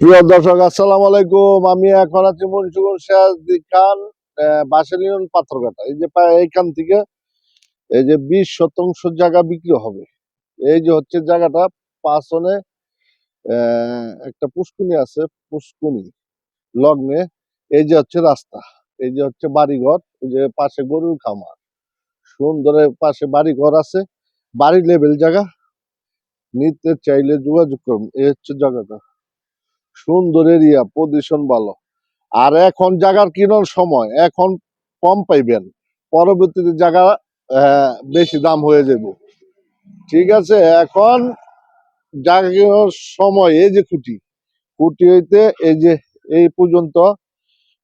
প্রিয় দর্শক, আসসালামু আলাইকুম। আমি এখন আছি মুন্সিগঞ্জ সিরাজদি খান বাসেল ইউনিয়ন পাথরঘাটা। এই যে এইখান থেকে এই যে বিশ শতাংশ জায়গা বিক্রি হবে। এই যে হচ্ছে জায়গাটা পাঁচনে একটা পুষ্কুনি আছে, পুষ্কুনি লগ্নে। এই যে হচ্ছে রাস্তা, এই যে হচ্ছে বাড়িঘর, এই যে পাশে গরুর খামার। সুন্দর পাশে বাড়িঘর আছে বাড়ি লেভেল জায়গা। নিতে চাইলে যোগাযোগ করুন, এই হচ্ছে জায়গাটা। সুন্দর এরিয়া পজিশন ভালো। আর এখন জায়গার কিনার সময়? এখন কম পাইবেন। পরবর্তীতে জায়গা বেশি দাম হয়ে যাব। ঠিক আছে, এখন জায়গা কেনার সময়, এই যে খুঁটি। খুঁটি হইতে এই যে, এই পর্যন্ত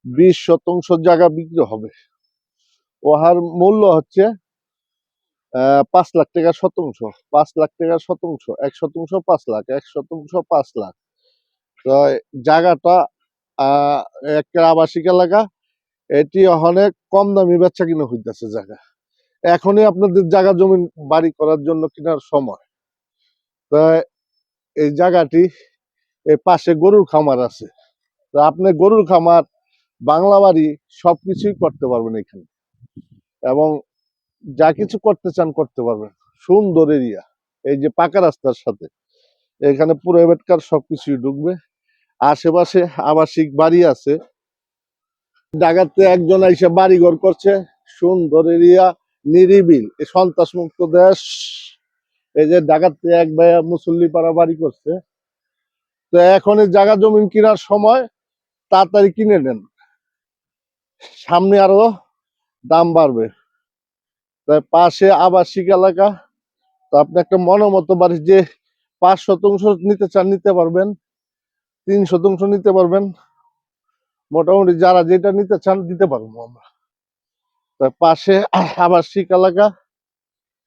বিশ শতাংশ জায়গা বিক্রি হবে। ওহার মূল্য হচ্ছে পাঁচ লাখ টাকা শতাংশ। পাঁচ লাখ টাকা শতাংশ, এক শতাংশ পাঁচ লাখ, এক শতাংশ পাঁচ লাখ। তো জায়গাটা একটা আবাসিক এলাকা। এটি অনেক কম দামি বেচা কিনা হইতেছে জায়গা। এখনই আপনাদের জায়গা জমি বাড়ি করার জন্য কেনার সময়। তো এই জায়গাটি এই পাশে গরুর খামার আছে। তো আপনি গরুর খামার, বাংলা বাড়ি সবকিছুই করতে পারবেন এখানে। এবং যা কিছু করতে চান করতে পারবেন। সুন্দর এরিয়া। এই যে পাকা রাস্তার সাথে। এখানে প্রাইভেট কার সবকিছুই ঢুকবে। আশেপাশে আবাসিক বাড়ি আছে। ঢাকাতে একজন এসে বাড়ি ঘর করছে। সুন্দর এরিয়া, নিরিবিল। এই সন্ত্রাস মুক্ত দেশ। এই যে ঢাকাতে এক ভাইয়া মুসল্লি পাড়া বাড়ি করছে। তো এখন এই জায়গা জমিন কেনার সময় তাড়াতাড়ি কিনে নেন। সামনে আরও দাম বাড়বে। তাই পাশে আবাসিক এলাকা। তো আপনি একটা মনোমতো বাড়ি যে পাঁচ শতাংশ নিতে চান, নিতে পারবেন। তিন শতাংশ নিতে পারবেন। মোটামুটি যারা যেটা নিতে চান দিতে পারব আমরা। তার পাশে আবাসিক এলাকা।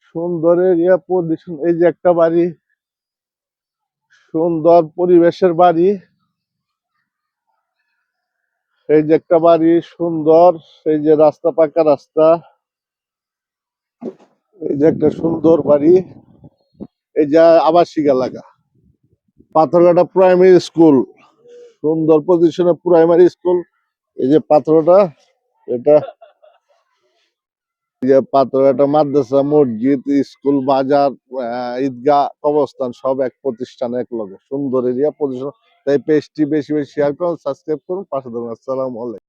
সুন্দর এরিয়া পজিশন এই যে একটা বাড়ি। সুন্দর পরিবেশের বাড়ি। এই যে একটা বাড়ি, সুন্দর। এই যে রাস্তা, পাকা রাস্তা। এই যে একটা সুন্দর বাড়ি। এই যে আবাসিক এলাকা। পাথরঘাটা প্রাইমারি স্কুল সুন্দর পজিশনে প্রাইমারি স্কুল এই যে পাথরটা এটা যে পাথরঘাটা মাদ্রাসা, মসজিদ স্কুল বাজার ঈদগাহ, কবরস্থান, সব এক প্রতিষ্ঠান, এক লগে। সুন্দর এরিয়া প্রতিষ্ঠান তাই পেজটি বেশি বেশি শেয়ার করুন সাবস্ক্রাইব করুন, পাশে ধরুন আসসালামু আলাইকুম।